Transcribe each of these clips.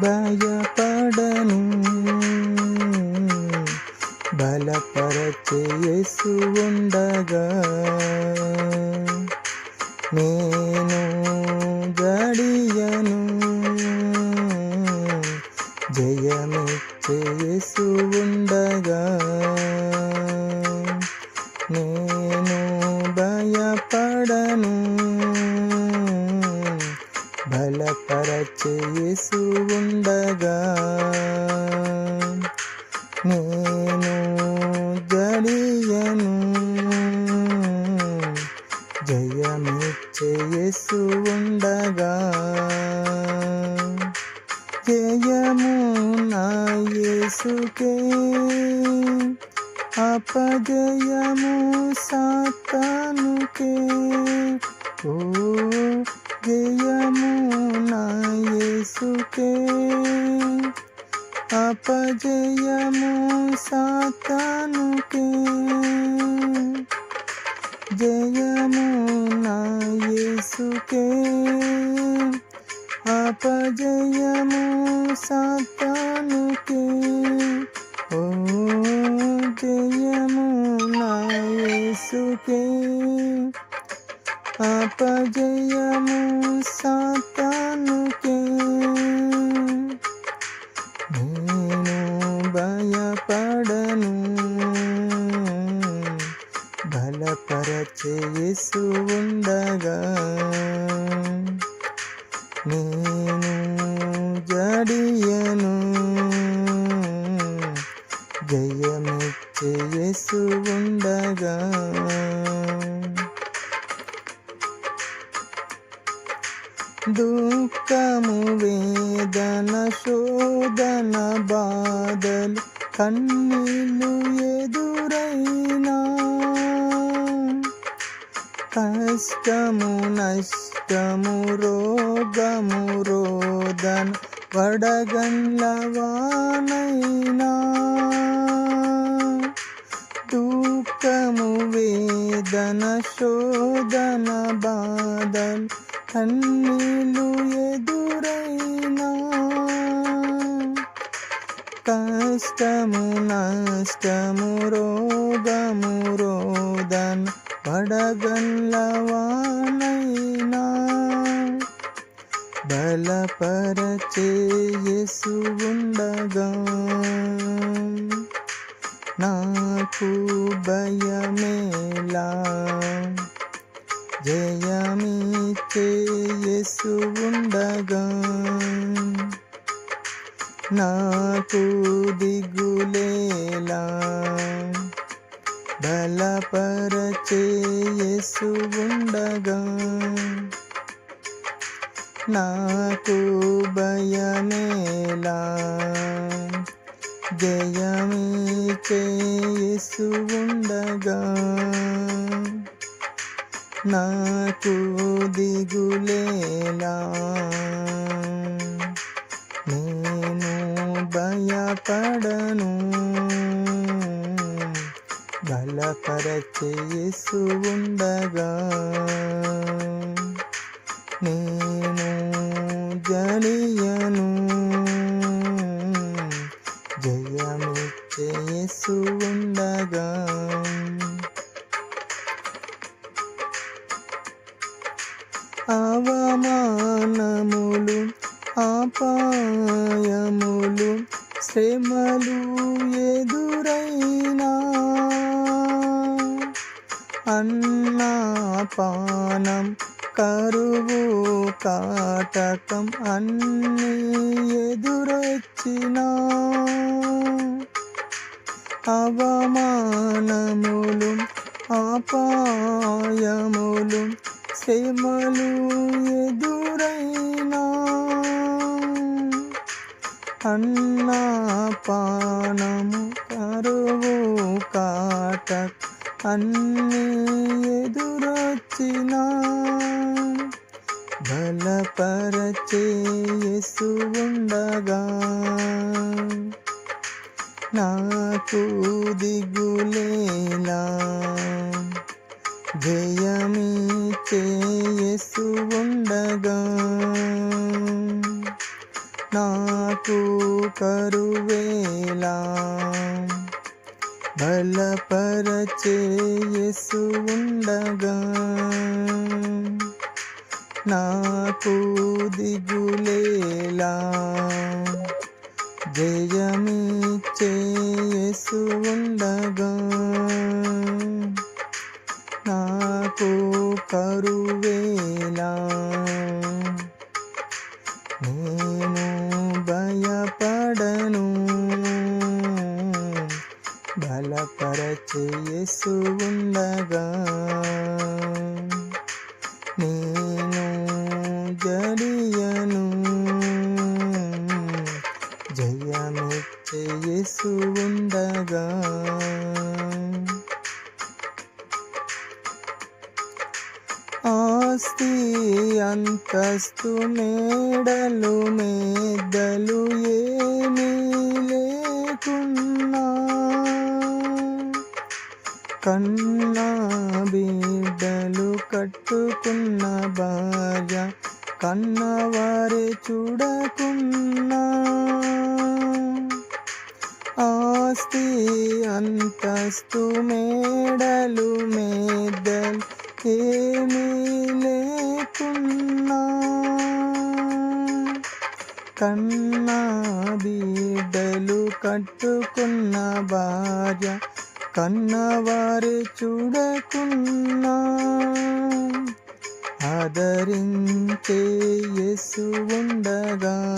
భయపడను. బలపరచేసు ఉండగా నేను గడియను జయమిచ్చేసు ఉండగా నేను చేసు ఉండగా నేను జడియను. జయమిచ్చేసు ఉండగా జయము నా యేసుకే. అపజయము సాతానుకే. ఓ అపజయము సాతానుకే. జయము నా యేసుకే. అపజయము సాతానుకే. ఓ జయము నా యేసుకే. అపజయము సాత బలపరచేసు ఉండగా నేను జడియను. జయమిచ్చేసు ఉండగా దుఃఖము వేదన శోధన బాధలు కన్నీళ్ళు ఎదురైనా కష్టము నష్టము రోగము రోదన వడగండ్లవానైనా దుఃఖము వేదన శోధన బాధలు కన్నీలు ఎదురైనా. కష్టము నష్టము రోగము రోదన పడగల్లవానైనా బలపరచేయసు ఉండగా. నాకు భయమేలా జయమిచ్చేయసు ఉండగా. నాకు దిగులేలా బలపరచేయసు ఉండగా నాకు భయమేలా. జయమిచ్చేయసు ఉండగా నాకు దిగులేలా. నేను భయపడను. బలపరచేసు ఉండగా నేను జనియను. జయమిచ్చేసు ఉండగా అన్నపానం కరువు కాటకం అన్ని ఎదురొచ్చినా. అవమానములు అపాయములు శ్రమలు ఎదురైనా. అన్నపానము కరువు కాటకం అన్నీ ఎదురొచ్చినా బలపరచేయసు ఉండగా నాకు దిగు నాకు దిగులేలా జయమిచ్చే యేసు ఉండగా. నాకు కరువేలా నేను భయపడను. బలపరచే ఉండగా. ఆస్తి అంతస్తు మేడలు మేద్దలు ఏమీ లేకున్నా. కన్నా బిడ్డలు కట్టుకున్న భార్య కన్నవారే చూడకున్నా. ఆస్తి అంతస్తు మేడలు మేద్దలు ఏమీ లేకున్నా. కన్నా బిడ్డలు కట్టుకున్న భార్య కన్నవారు చూడకున్నా. ఆదరించే యేసు ఉండగా.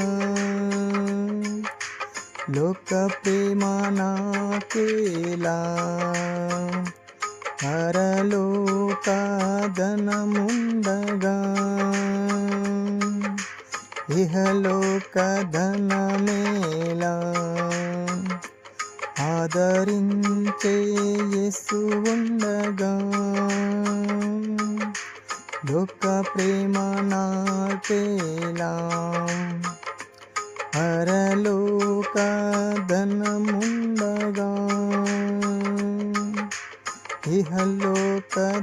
లోక ప్రేమ నాకేలా? పరలోకాదనముండగా ఇహలోకధనమేలా ఆదరించే యేసు ఉండగా దుఃఖ ప్రేమ నాకేలా పరలోక ఇహలోక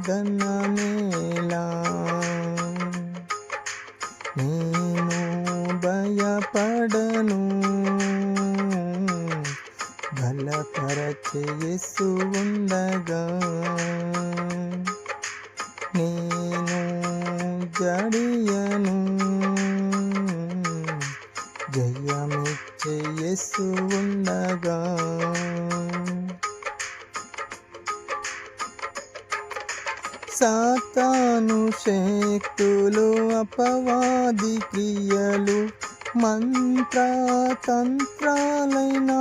నేను భయపడను. బలపరచే యేసు ఉండగా. నేను జడియ సాతాను శక్తులు అపవాది క్రియలు మంత్ర తంత్రాలైనా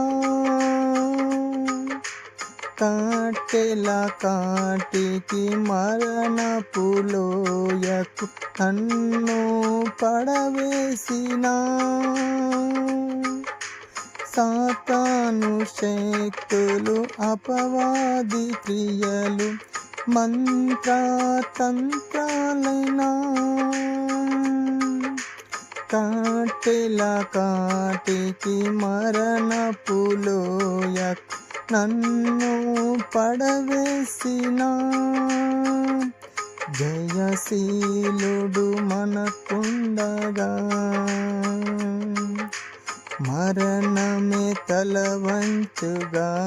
కాటెల కాటికి మరణపు లోయకు నన్ను పడవేసిన. సాతాను శక్తులు అపవాది క్రియలు మంత్రతంత్రాలైనా కాటెల కాటికి మరణపులోయ నన్ను పడవేసిన. జయశీలుడు మనకుండగా. మరణమే తల వంచుగా.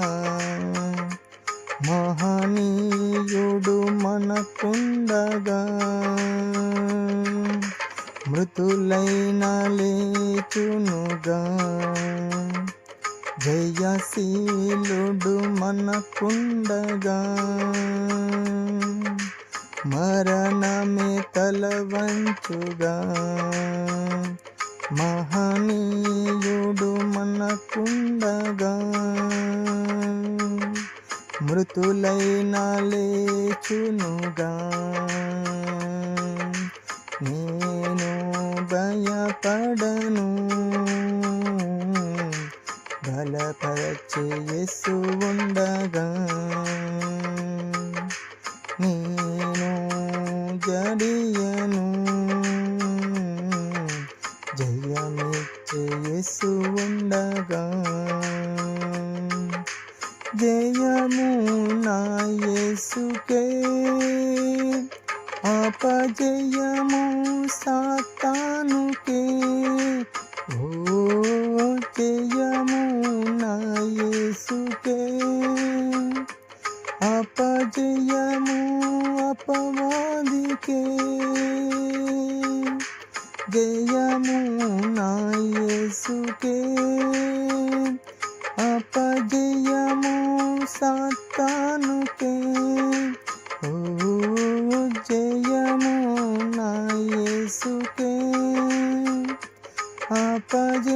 మహనీయుడు మనకుండగా. మృతులైన లేచునుగా. జయశీలుడు మనకుండగా. మరణమే తలవంచుగా. మహనీయుడు మనకుండగా. మృతులైనా లేచునుగా. నేను భయపడను. బలపరచేసు ఉండగా. నేను జడియను. జయమిచ్చేసు ఉండగా. జయము నాయసుకే అపజయము సాతానుకే. ఓ జయము నాయసుకే అపజయము అపవాదికే. జయ అపజయము